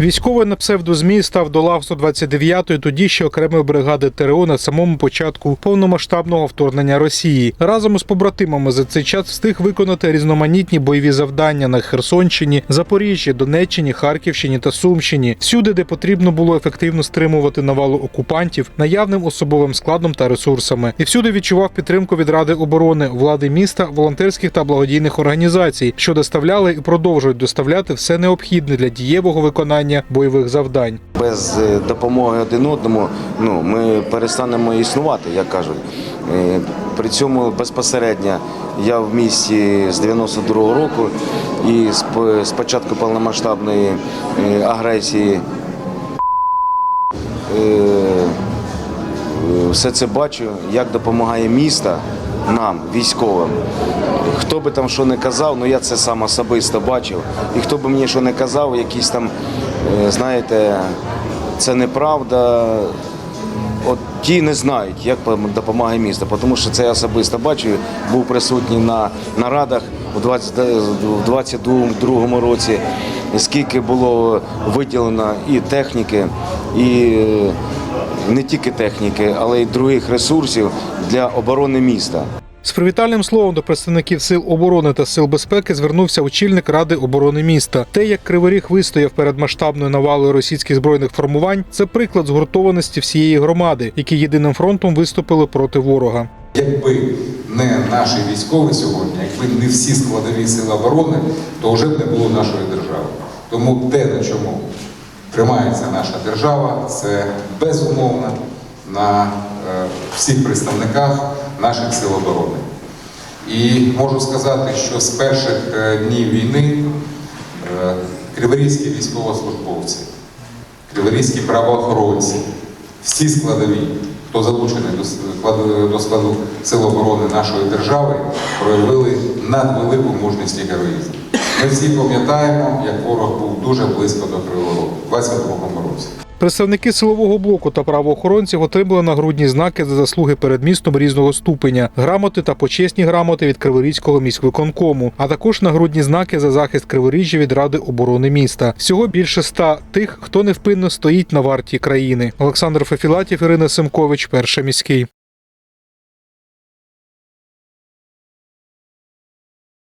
Військовий на псевдозмі став до лав 129-ї, тоді ще окремої бригади ТРО на самому початку повномасштабного вторгнення Росії. Разом із побратимами за цей час встиг виконати різноманітні бойові завдання на Херсонщині, Запоріжжі, Донеччині, Харківщині та Сумщині, всюди, де потрібно було ефективно стримувати навалу окупантів наявним особовим складом та ресурсами, і всюди відчував підтримку від ради оборони, влади міста, волонтерських та благодійних організацій, що доставляли і продовжують доставляти все необхідне для дієвого виконання бойових завдань. Без е, допомоги один одному ну, ми перестанемо існувати, як кажуть. Е, При цьому безпосередньо я в місті з 92-го року і з початку повномасштабної е, агресії все це бачу, як допомагає місто нам, військовим. Хто би там що не казав, ну я це сам особисто бачив. І хто би мені що не казав, якісь там, знаєте, це неправда. От ті не знають, як допомагає місто, тому що це я особисто бачу, був присутній на нарадах у 20 в 22 році, скільки було виділено і техніки, і е, не тільки техніки, але й других ресурсів для оборони міста. З привітальним словом до представників сил оборони та сил безпеки звернувся очільник ради оборони міста. Те, як Кривий Ріг вистояв перед масштабною навалою російських збройних формувань, це приклад згуртованості всієї громади, які єдиним фронтом виступили проти ворога. Якби не наші військові сьогодні, якби не всі складові сили оборони, то вже б не було нашої держави. Тому те, на чому тримається наша держава, це безумовно на е, всіх представниках наших сил оборони. І можу сказати, що з перших е, днів війни е, криворізькі військовослужбовці, криворізькі правоохоронці, всі складові, хто залучений до складу, Сил оборони нашої держави, проявили надвелику мужність і героїзм. Ми всі пам'ятаємо, як ворог був дуже близько до Кривого Рогу у 22-му році. Представники силового блоку та правоохоронців отримали нагрудні знаки за заслуги перед містом різного ступеня, грамоти та почесні грамоти від Криворізького міськвиконкому, а також нагрудні знаки за захист Криворіжжя від Ради оборони міста. Всього більше ста тих, хто невпинно стоїть на варті країни. Олександр Фефілатів, Ірина Семкович, перший міський.